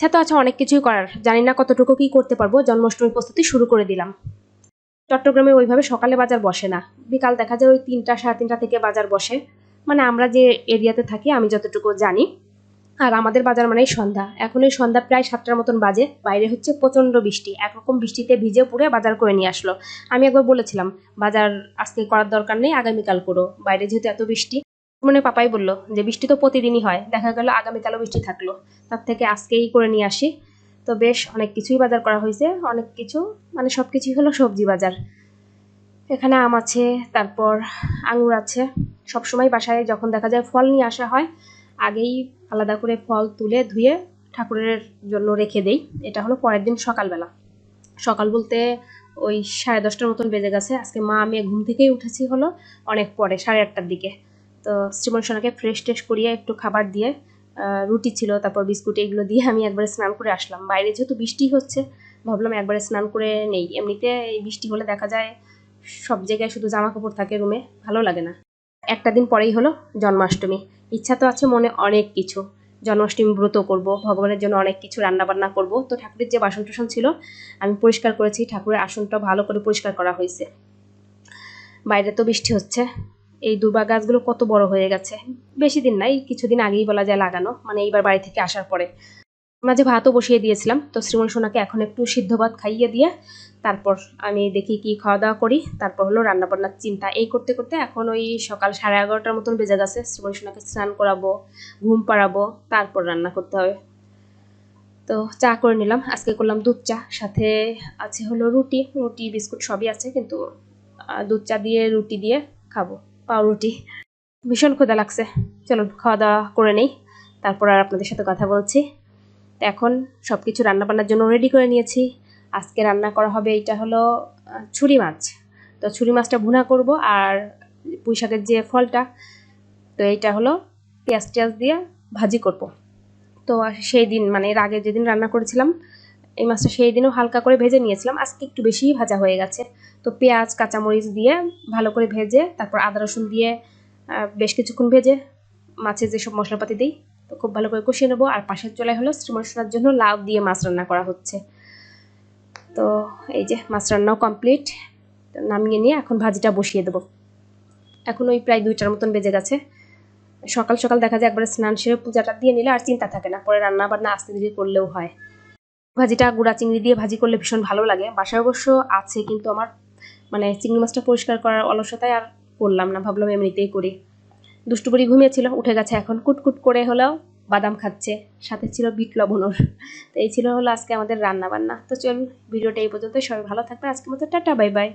ইচ্ছা তো আছে অনেক কিছুই করার। জানি না কতটুকু কি করতে পারব। জন্মাষ্টমীর প্রস্তুতি শুরু করে দিলাম। চট্টগ্রামে ওইভাবে সকালে বাজার বসে না। বিকাল দেখা যায় ওই তিনটা, সাড়ে তিনটা থেকে বাজার বসে। মানে আমরা যে এরিয়াতে থাকি, আমি যতটুকু জানি। আর আমাদের বাজার মানেই সন্ধ্যা। এখন এই সন্ধ্যা প্রায় সাতটার মতন বাজে। বাইরে হচ্ছে প্রচণ্ড বৃষ্টি। একরকম বৃষ্টিতে ভিজে পুড়ে বাজার করে নিয়ে আসলো। আমি একবার বলেছিলাম, বাজার আজকে করার দরকার নেই, আগামীকাল করো। বাইরে যেহেতু এত বৃষ্টি মনে পাপাই বলল, যে বৃষ্টি তো প্রতিদিনই হয়, দেখা গেল আগামীকালও বৃষ্টি থাকল। তার থেকে আজকেই করে নিয়ে আসি। তো বেশ, অনেক কিছুই বাজার করা হয়েছে, অনেক কিছু মানে সব কিছুই হলো সবজি বাজার। এখানে আম আছে, তারপর আঙুর আছে। সবসময় বাসায় যখন দেখা যায় ফল নিয়ে আসা হয়, আগেই আলাদা করে ফল তুলে ধুয়ে ঠাকুরের জন্য রেখে দেই। এটা হলো পরের দিন সকালবেলা। সকাল বলতে ওই সাড়ে দশটার মতন বেজে গেছে। আজকে মা, আমি ঘুম থেকেই উঠেছি হলো অনেক পরে, সাড়ে আটটার দিকে। তো শ্রীমন সোনাকে ফ্রেশ ট্রেশ করিয়ে একটু খাবার দিয়ে রুটি ছিল, তারপর বিস্কুট এগুলো দিয়ে আমি একবারে স্নান করে আসলাম। বাইরে যেহেতু বৃষ্টি হচ্ছে, ভাবলাম একবারে স্নান করে নেই। এমনিতে এই বৃষ্টি হলে দেখা যায় সব জায়গায় শুধু জামা কাপড় থাকে রুমে ভালো লাগে না। একটা দিন পরেই হলো জন্মাষ্টমী। ইচ্ছা তো আছে মনে অনেক কিছু। জন্মাষ্টমী ব্রত করব, ভগবানের জন্য অনেক কিছু রান্না বান্না করব। তো ঠাকুরের যে বাসন টাসন ছিল, আমি পরিষ্কার করেছি। ঠাকুরের আসনটা ভালো করে পরিষ্কার করা হয়েছে। বাইরে তো বৃষ্টি হচ্ছে। এই দুর্বা গাছগুলো কত বড় হয়ে গেছে। বেশি দিন নাই, কিছুদিন আগেই বলা যায় লাগানো মানে এইবার বাড়ি থেকে আসার পরে। মাঝে ভাতও বসিয়ে দিয়েছিলাম, তো শ্রীমন সোনাকে এখন একটু সিদ্ধ ভাত খাইয়ে দিয়ে তারপর আমি দেখি কি খাওয়া দাওয়া করি, তারপর হলো রান্না বান্নার চিন্তা। এই করতে করতে এখন ওই সকাল সাড়ে এগারোটার মতন বেজে গেছে, শ্রীমন সোনাকে স্নান করাবো, ঘুম পাড়াবো, তারপর রান্না করতে হবে। তো চা করে নিলাম, আজকে করলাম দুধ চা, সাথে আছে হলো রুটি রুটি, বিস্কুট সবই আছে, কিন্তু দুধ চা দিয়ে রুটি দিয়ে খাব। পাউরুটি। ভীষণ ক্ষুধা লাগছে। চলুন খাওয়া দাওয়া করে নেই। তারপর আর আপনাদের সাথে কথা বলছি। এখন সব কিছু রান্নাবান্নার জন্য রেডি করে নিয়েছি। আজকে রান্না করা হবে এটা হলো ছুরি মাছ। তো ছুরি মাছটা ভুনা করব আর পুঁই শাকের যে ফলটা, তো এইটা হলো পেঁয়াজ টেয়াজ দিয়ে ভাজি করব। তো সেই দিন মানে এর আগে যেদিন রান্না করেছিলাম এই মাছটা সেই দিনও হালকা করে ভেজে নিয়েছিলাম। আজকে একটু বেশিই ভাজা হয়ে গেছে। তো পেঁয়াজ, কাঁচামরিচ দিয়ে ভালো করে ভেজে, তারপর আদা রসুন দিয়ে বেশ কিছুক্ষণ ভেজে মাছের যেসব মশলাপাতি দিই, তো খুব ভালো করে কষিয়ে নেব। আর পাশের চলায় হলো শ্রীমর্শনার জন্য লাউ দিয়ে মাছ রান্না করা হচ্ছে। তো এই যে মাছ রান্নাও কমপ্লিট। নামিয়ে নিয়ে এখন ভাজিটা বসিয়ে দেবো। এখন ওই প্রায় দুইটার মতন বেজে গেছে। সকাল সকাল দেখা যায় একবারে স্নান সেরে পূজাটা দিয়ে নিলে আর চিন্তা থাকে না, পরে রান্না বান্না আস্তে ধীরে করলেও হয়। ভাজিটা গুঁড়া চিংড়ি দিয়ে ভাজি করলে ভীষণ ভালো লাগে। বাসায় অবশ্য আছে, কিন্তু আমার মানে চিংড়ি মাছটা পরিষ্কার করার অলসতায় আর করলাম না, ভাবলাম এমনিতেই করি। দুষ্টু বুড়ি ঘুমিয়েছিল, উঠে গেছে এখন, কুটকুট করে হলেও বাদাম খাচ্ছে, সাথে ছিল বিট লবণর তো এই ছিল হলো আজকে আমাদের রান্না বান্না তো চলুন, ভিডিওটা এই পর্যন্ত সবাই ভালো থাকবে আজকের মতো টাটা, বাই বাই।